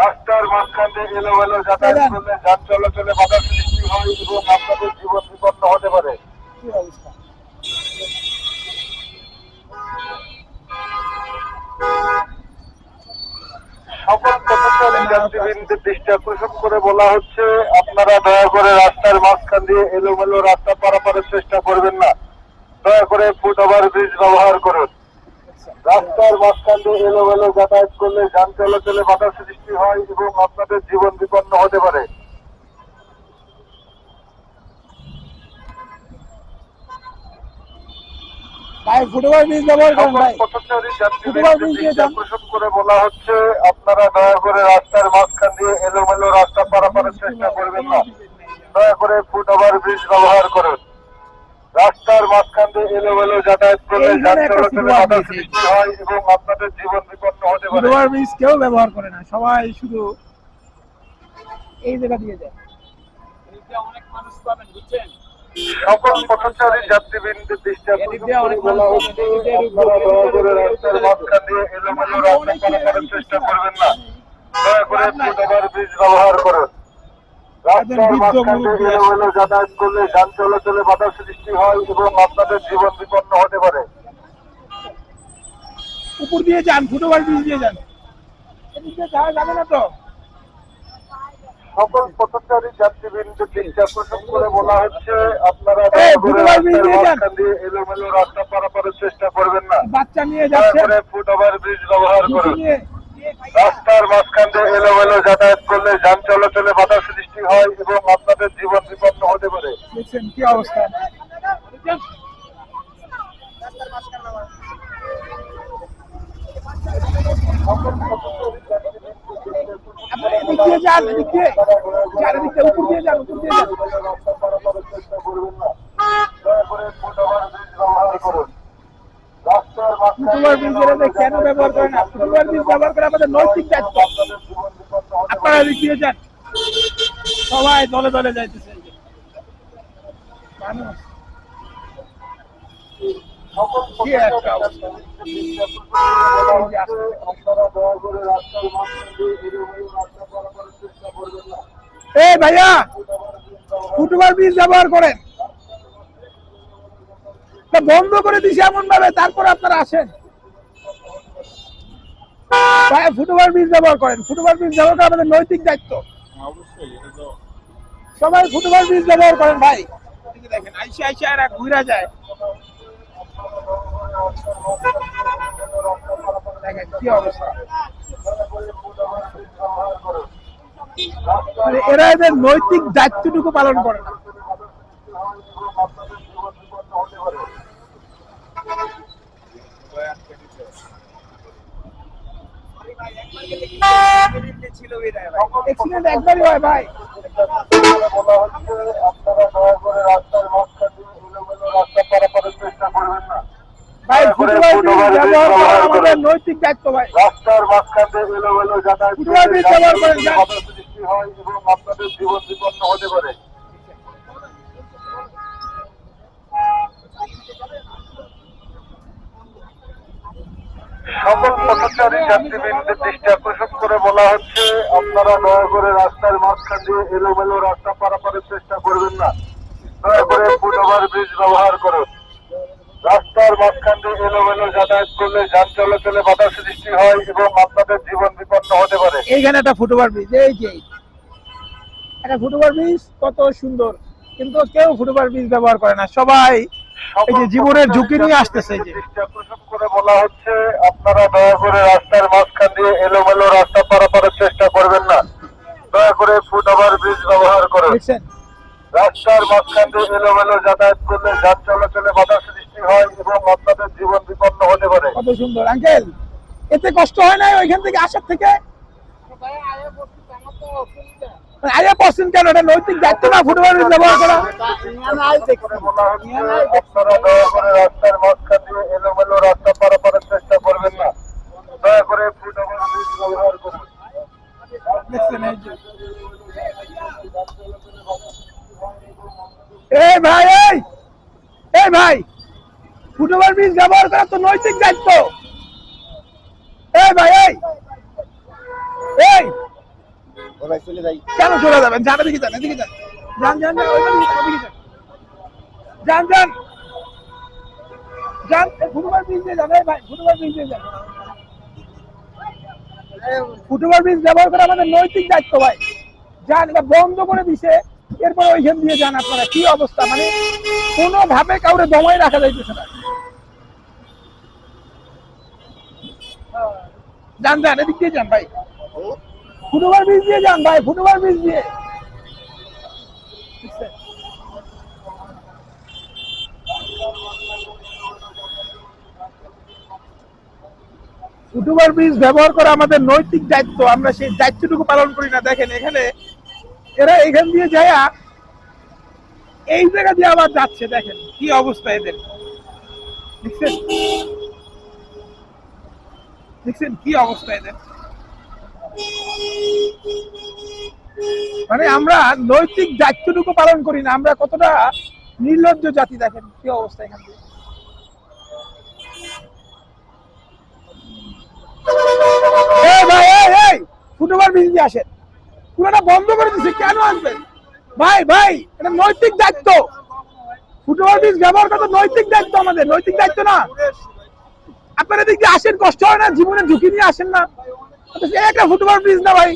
রাস্তার মাঝখান দিয়ে এলোমেলো যাতায়াত করলে যান চলাচলে বাধা সৃষ্টি হয় এবং আপনাদের জীবন বিপন্ন হতে পারে। সকল পথচারী যাত্রীবৃন্দের দৃষ্টি আকর্ষণ করে বলা হচ্ছে আপনারা দয়া করে রাস্তার মাঝখান দিয়ে এলোমেলো রাস্তা পারাপারের চেষ্টা করবেন না। দয়া করে ফুট ওভার ব্রিজ ব্যবহার করুন। রাস্তার মাঝখান দিয়ে এলোমেলো যাতায়াত করলে যান চলাচলে বাধা সৃষ্টি হয় এবং আপনাদের জীবন বিপন্ন হতে পারে। ভাই ফুটবল ব্রিজ ব্যবহার করেন ভাই। ফুটবল ব্রিজ দিয়ে যান। করে বলা হচ্ছে আপনারা দয়া করে রাস্তার মাঝখান দিয়ে এলোমেলো রাস্তা পারাপারের চেষ্টা করবেন না। দয়া করে ফুট ওভার ব্রিজ ব্যবহার করুন। রাস্তার মাঝখান দিয়ে এলোমেলো যাতায়াত করলে যান চলাচলে বাধা সৃষ্টি হয় এবং আপনাদের জীবন বিপন্ন হতে পারে। কেউ ব্যবহার করে না সবাই শুধু এই জায়গা দিয়ে যায়। অনেক মানুষ পাবেন বুঝছেন সকল পথচারী যাত্রীবৃন্দের দৃষ্টি রাস্তার মাঝখান দিয়ে এলোমেলো রাস্তা পারাপারের চেষ্টা করবেন না। দয়া করে ফুট ব্যবহার করুন রাস্তার মাঝখান দিয়ে এলোমেলো যাতায়াত করলে যান চলাচলে বাধা সৃষ্টি হয় এবং আপনাদের জীবন বিপন্ন হতে পারে। উপর দিয়ে যান ফুটবল ব্রিজ দিয়ে যান। যাওয়া যাবে না তো? সকল পথচারী যাত্রীবৃন্দের দৃষ্টি আকর্ষণ করে বলা হচ্ছে আপনারা এলোমেলো রাস্তা পারাপারের চেষ্টা করবেন না। বাচ্চা নিয়ে যাচ্ছে করে ফুট ওভার ব্রিজ ব্যবহার করুন। রাস্তার মাঝখান দিয়ে এলোমেলো যাতায়াত করলে যান চলাচলে বাধা সৃষ্টি হয় এবং আপনাদের জীবন বিপন্ন হতে পারে দেখছেন কি অবস্থা? দিয়ে উপর দিয়ে যান, উপর দিয়ে যান। ফুটবল ব্রিজ এরা কেন ব্যবহার করে না? ফুটবল ব্রিজ ব্যবহার আপনারা এদিক যান। সবাই দলে দলে যাইতেছে। মানুষ কি একটা অবস্থা? এই ভাইয়া ফুটবল ব্রিজ ব্যবহার করেন। তা বন্ধ করে দিছে এমন ভাবে তারপর আপনারা আসেন। ভাই ফুটবল ব্রিজ ব্যবহার করেন। ফুটবল ব্রিজ ব্যবহার করা আমাদের নৈতিক দায়িত্ব। সবাই ফুটবল ব্রিজ ব্যবহার করেন ভাই। দেখেন আইসা আইসা এরা ঘুরা যায়। দেখেন কি অবস্থা। মানে এরা এদের নৈতিক দায়িত্বটুকু পালন করে না। ছিল ভাই একবারই হয় ভাই। আপনারা দয়া করে রাস্তার মাঝখান দিয়ে এলোমেলো রাস্তা পারাপারের চেষ্টা করবেন না ভাই আমাদের নৈতিক দায়িত্ব ভাই। রাস্তার মাঝখান দিয়ে এলোমেলো যাতায়াত হয় এবং আপনাদের জীবন বিপন্ন হতে পারে। সকল পথচারী যাত্রীবৃন্দের দৃষ্টি আকর্ষণ করে বলা হচ্ছে, আপনারা দয়া করে রাস্তার মাঝখান দিয়ে এলোমেলো রাস্তা পারাপারের চেষ্টা করবেন না। দয়া করে ফুট ব্রিজ ব্যবহার করুন। রাস্তার মাঝখান দিয়ে এলোমেলো যাতায়াত করলে যান চলাচলে বাধা সৃষ্টি হয় এবং আপনাদের জীবন বিপন্ন হতে পারে। এইখানে একটা ফুটবল ব্রিজ, এই যে। একটা ফুটবল ব্রিজ কত সুন্দর, কিন্তু কেউ ফুটবল ব্রিজ ব্যবহার করে না। সবাই এই যে জীবনের ঝুঁকি নিয়ে আসতেছে যে। করে বলা হচ্ছে আপনারা দয়া করে রাস্তার মাঝখান দিয়ে এলোমেলো রাস্তা পারাপারের চেষ্টা করবেন না। দয়া করে ফুট ওভার ব্রিজ ব্যবহার করুন। রাস্তার মাঝখান দিয়ে এলোমেলো যাতায়াত করলে যান চলাচলে বাধা সৃষ্টি হয় এবং আপনাদের জীবন বিপন্ন হতে পারে। কত সুন্দর আঙ্কেল এতে কষ্ট হয় না ওইখান থেকে আসার থেকে? আয়া পছন্দ কেন এটা নৈতিক দায়িত্ব না ফুটবল ব্যবহার করা? এই ভাই, ফুটবল ব্রিজ ব্যবহার করা তো নৈতিক দায়িত্ব। এই ভাই, এই এই। ভাই চলে যাই কেন চলে যাবেন? যান এদিকে যান। এদিকে যান যান যান। যান যান, যান ব্রিজ দিয়ে যান ভাই ব্রিজ দিয়ে যান। ব্রিজ ব্যবহার করা আমাদের নৈতিক দায়িত্ব ভাই। যান এটা বন্ধ করে দিছে। এরপর ওইখান দিয়ে যান আপনারা। কি অবস্থা? মানে কোনোভাবে কাউরে দমাই রাখা যাইতেছে না। যান যান এদিক দিয়ে যান ভাই। ফুটবল ব্রিজ দিয়ে যান ভাই, ফুটবল ব্রিজ দিয়ে। ফুটবল ব্রিজ ব্যবহার করা আমাদের নৈতিক দায়িত্ব, আমরা সেই দায়িত্বটুকু পালন করি না। দেখেন এখানে এরা এখান দিয়ে যায় এই জায়গা দিয়ে আবার যাচ্ছে, দেখেন কি অবস্থা এদের। দেখছেন? দেখছেন কি অবস্থা এদের? মানে আমরা নৈতিক দায়িত্বটুকু পালন করি না, আমরা কতটা নির্লজ্জ জাতি দেখেন কি অবস্থা এখান দিচ্ছে কেন ভাই ভাই, এটা নৈতিক দায়িত্ব। ব্যবহার নৈতিক দায়িত্ব আমাদের, নৈতিক দায়িত্ব না। আপনারা এদিক আসেন, কষ্ট হয় না, জীবনে ঝুঁকি নিয়ে আসেন না। একটা ফুটবল ব্রিজ না ভাই।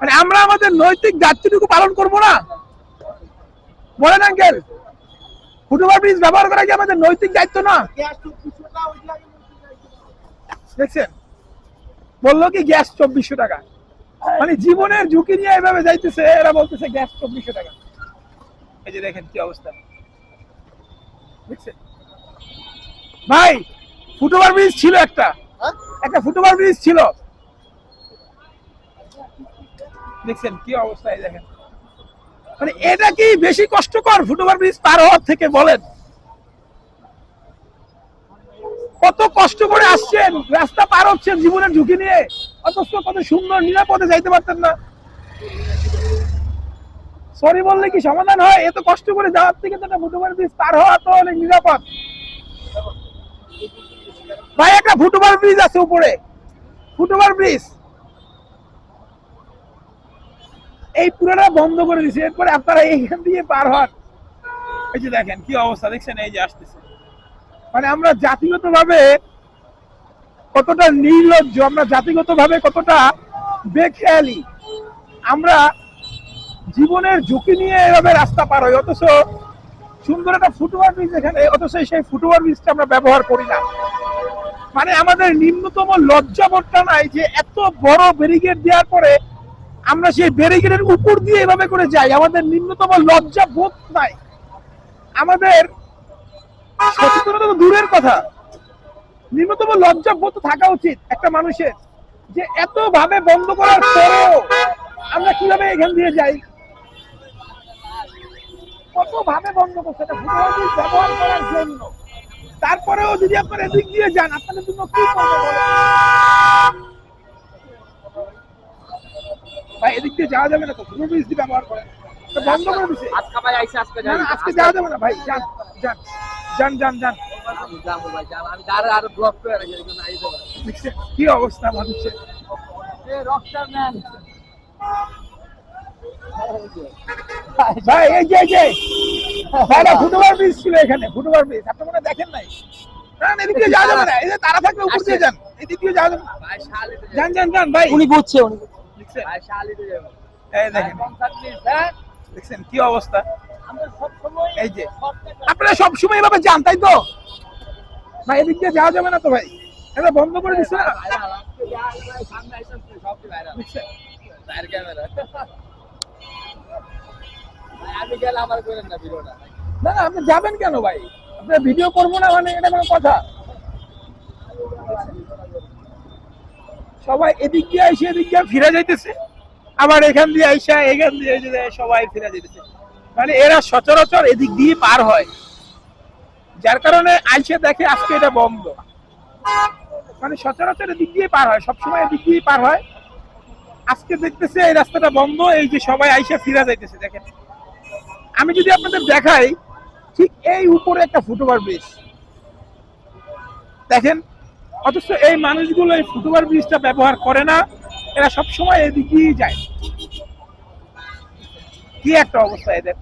মানে আমরা আমাদের নৈতিক দায়িত্বটুকু পালন করব না। বলেন আঙ্কেল ফুটবল ব্রিজ ব্যবহার করা কি আমাদের নৈতিক দায়িত্ব না? দেখছেন? বলল কি গ্যাস চব্বিশশো টাকা। মানে জীবনের ঝুঁকি নিয়ে এভাবে যাইতেছে, এরা বলতেছে গ্যাস চব্বিশশো টাকা। এই যে দেখেন কি অবস্থা। দেখছেন? ভাই ফুটওভার ব্রিজ ছিল একটা? একটা ফুটওভার ব্রিজ ছিল। দেখছেন কি অবস্থা দেখেন। মানে এটা কি বেশি কষ্টকর ফুটওভার ব্রিজ পার হওয়ার থেকে বলেন? কত কষ্ট করে আসছেন, রাস্তা পার হচ্ছেন জীবনের ঝুঁকি নিয়ে। অথচ কত সুন্দর নিরাপদে যাইতে পারতেন না। সরি বললে কি সমাধান হয়? এত কষ্ট করে যাওয়ার থেকে তো ফুটওভার ব্রিজ পার হওয়া তো অনেক নিরাপদ। ভাই, একটা ফুটওভার ব্রিজ আছে উপরে। ফুটওভার ব্রিজ এই পুরোটা বন্ধ করে দিছে, এরপরে আপনারা এইখান দিয়ে পার হন। এই যে দেখেন, কি অবস্থা, দেখছেন? এই যে আসতেছে। মানে আমরা জাতিগত ভাবে কতটা নির্লজ্জ, আমরা জাতিগত ভাবে কতটা বেখেয়ালি। আমরা জীবনের ঝুঁকি নিয়ে এভাবে রাস্তা পার হই, অথচ সুন্দর একটা ফুটওভার ব্রিজ এখানে, অথচ সেই ফুটওভার ব্রিজটা আমরা ব্যবহার করি না। মানে আমাদের নিম্নতম লজ্জা লজ্জাবোধটা নাই যে এত বড় ব্যারিকেড দেওয়ার পরে আমরা সেই ব্যারিকেডের উপর দিয়ে এভাবে করে যাই। আমাদের নিম্নতম লজ্জা বোধ নাই। আমাদের সচেতনতা দূরের কথা। নিম্নতম লজ্জা বোধ থাকা উচিত একটা মানুষের যে এত ভাবে বন্ধ করার পরেও আমরা কীভাবে এখান দিয়ে যাই? কত ভাবে বন্ধ করছে ব্যবহার করার জন্য। তারপরেও যদি আপনারা এদিক দিয়ে যান আপনাদের জন্য কি ভাই এদিক দিয়ে যাওয়া যাবে না তো ব্রিজ দিয়ে ব্যবহার করেন। বন্ধ করে দিছে। আজকে যাওয়া যাবে না ভাই যান কি অবস্থা মানুষের? ম্যান ভাই এই যে এই যে। ব্রিজ ছিল এখানে ব্রিজ আপনি মনে দেখেন নাই? না না, যাওয়া যাবে না। এই যে তারা থাকলে উপর দিয়ে যান। এদিক যাওয়া যাবে না। ভাই শালিতে যান যান যান ভাই। উনি বুঝছে উনি দেখছেন? ভাই শালিতে যাব। এই দেখেন। পঞ্চাশ মিনিট দেখছেন কি অবস্থা? আমরা সব সময় এই যে। আপনারা সবসময় এভাবে যান তাই তো? ভাই এদিক দিয়ে যাওয়া যাবে না তো ভাই? এটা বন্ধ করে দিচ্ছে না? করেন না না আপনি যাবেন কেন ভাই? ভিডিও করব না মানে এটা কোনো কথা। সবাই এদিক দিয়ে আইসে, এদিক দিয়ে ফিরে যাইতেছে। আবার এখান দিয়ে আইসা, এখান দিয়ে সবাই ফিরে যাইতেছে। মানে এরা সচরাচর এদিক দিয়ে পার হয়। যার কারণে আইসে দেখে আজকে এটা বন্ধ। মানে সচরাচর এদিক দিয়ে পার হয়, সবসময় এদিক দিয়ে পার হয়। আজকে দেখতেছে এই রাস্তাটা বন্ধ, এই যে সবাই আইসা ফিরা যাইতেছে, দেখেন। আমি যদি আপনাদের দেখাই, ঠিক এই উপরে একটা ফুটওভার ব্রিজ দেখেন, অথচ এই মানুষগুলো এই ফুটওভার ব্রিজটা ব্যবহার করে না, এরা সবসময় এদিকেই যায়। কি একটা অবস্থা এদের।